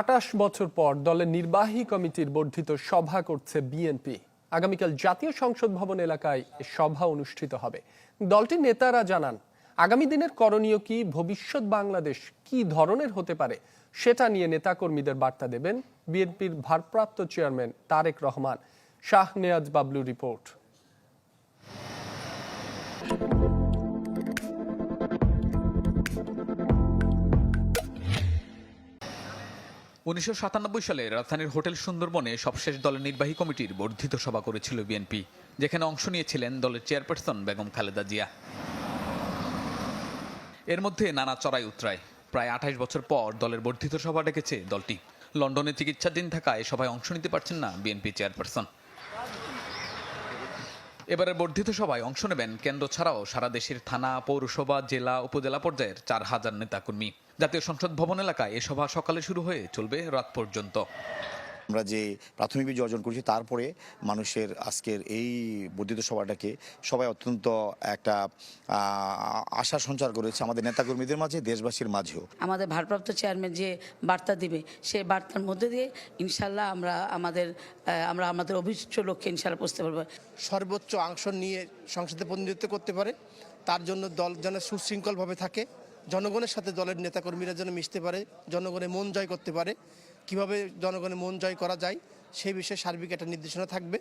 আটাশ বছর পর দলের নির্বাহী কমিটির বর্ধিত সভা করছে বিএনপি। আগামীকাল জাতীয় সংসদ ভবন এলাকায় সভা অনুষ্ঠিত হবে। দলটির নেতারা জানান, আগামী দিনের করণীয় কি? ভবিষ্যৎ বাংলাদেশ কি ধরনের হতে পারে? সেটা নিয়ে নেতাকর্মীদের বার্তা দেবেন বিএনপির ভারপ্রাপ্ত চেয়ারম্যান তারেক রহমান। শাহ নেয়াজ বাবলু রিপোর্ট। উনিশশো সাতানব্বই সালে রাজধানীর হোটেল সুন্দরবনে সবশেষ দলের নির্বাহী কমিটির বর্ধিত সভা করেছিল বিএনপি, যেখানে অংশ নিয়েছিলেন দলের চেয়ারপারসন বেগম খালেদা জিয়া। এর মধ্যে নানা চড়াই উতরায় প্রায় আঠাশ বছর পর দলের বর্ধিত সভা ডেকেছে দলটি। লন্ডনে চিকিৎসাধীন থাকায় সভায় অংশ নিতে পারছেন না বিএনপি চেয়ারপারসন। এবারের বর্ধিত সভায় অংশ নেবেন কেন্দ্র ছাড়াও সারা দেশের থানা, পৌরসভা, জেলা, উপজেলা পর্যায়ের চার হাজার নেতাকর্মী। জাতীয় সংসদ ভবন এলাকায় এ সভা সকালে শুরু হয়ে চলবে রাত পর্যন্ত। আমরা যে প্রাথমিক বিজয় অর্জন করেছি তারপরে মানুষের আজকের এই বর্ধিত সভাটাকে সবাই অত্যন্ত একটা আশা সঞ্চার করেছে আমাদের নেতাকর্মীদের মাঝে দেশবাসীর মাঝেও। আমাদের ভারপ্রাপ্ত চেয়ারম্যান যে বার্তা দিবে সেই বার্তার মধ্যে দিয়ে ইনশাল্লাহ আমরা আমাদের আমরা আমাদের অভিষ্ট লক্ষ্যে ইনশাল্লাহ পৌঁছতে পারব। সর্বোচ্চ অংশ নিয়ে সংসদে প্রতিনিধিত্ব করতে পারে তার জন্য দল যেন সুশৃঙ্খলভাবে থাকে। জনগণের সাথে দলের নেতাকর্মীরা যেন মিশতে পারে জনগণের মন জয় করতে পারে। কীভাবে জনগণের মন জয় করা যায় সেই বিষয়ে সার্বিক একটা নির্দেশনা থাকবে।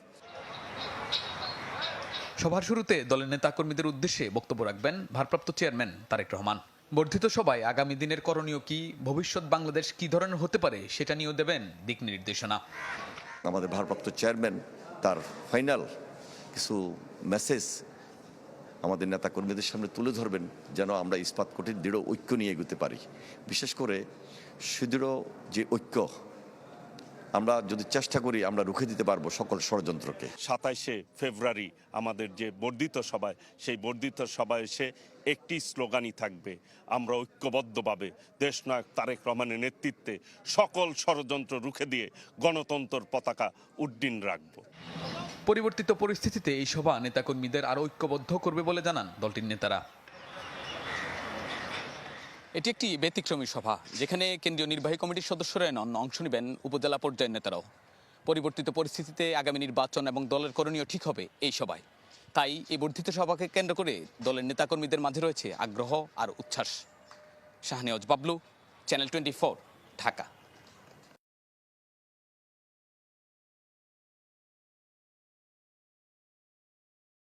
সভার শুরুতে দলের নেতাকর্মীদের উদ্দেশ্যে বক্তব্য রাখবেন ভারপ্রাপ্ত চেয়ারম্যান তারেক রহমান। বর্ধিত সভায় আগামী দিনের করণীয় কি ভবিষ্যৎ বাংলাদেশ কি ধরনের হতে পারে সেটা নিয়েও দেবেন দিক নির্দেশনা। আমাদের ভারপ্রাপ্ত চেয়ারম্যান তার ফাইনাল কিছু মেসেজ আমাদের নেতা কর্মীদের সামনে তুলে ধরবেন যেন আমরা ইস্পাত কোটির দৃঢ় ঐক্য নিয়ে এগোতে পারি। বিশেষ করে সুদৃঢ় যে ঐক্য, আমরা যদি চেষ্টা করি আমরা রুখে দিতে পারব সকল ষড়যন্ত্রকে। সাতাইশে ফেব্রুয়ারি আমাদের যে বর্ধিত সভায়, সেই বর্ধিত সভায় এসে একটি স্লোগানই থাকবে, আমরা ঐক্যবদ্ধভাবে দেশনায়ক তারেক রহমানের নেতৃত্বে সকল ষড়যন্ত্র রুখে দিয়ে গণতন্ত্র পতাকা উড্ডীন রাখব। পরিবর্তিত পরিস্থিতিতে এই সভা নেতাকর্মীদের আরও ঐক্যবদ্ধ করবে বলে জানান দলটির নেতারা। এটি একটি ব্যতিক্রমী সভা, যেখানে কেন্দ্রীয় নির্বাহী কমিটির সদস্যরা নন অংশ নেবেন উপজেলা পর্যায়ের নেতারাও। পরিবর্তিত পরিস্থিতিতে আগামী নির্বাচন এবং দলের করণীয় ঠিক হবে এই সভায়। তাই এই বর্ধিত সভাকে কেন্দ্র করে দলের নেতাকর্মীদের মাঝে রয়েছে আগ্রহ আর উচ্ছ্বাস। Shahnewaz Bablu, channel twenty Dhaka.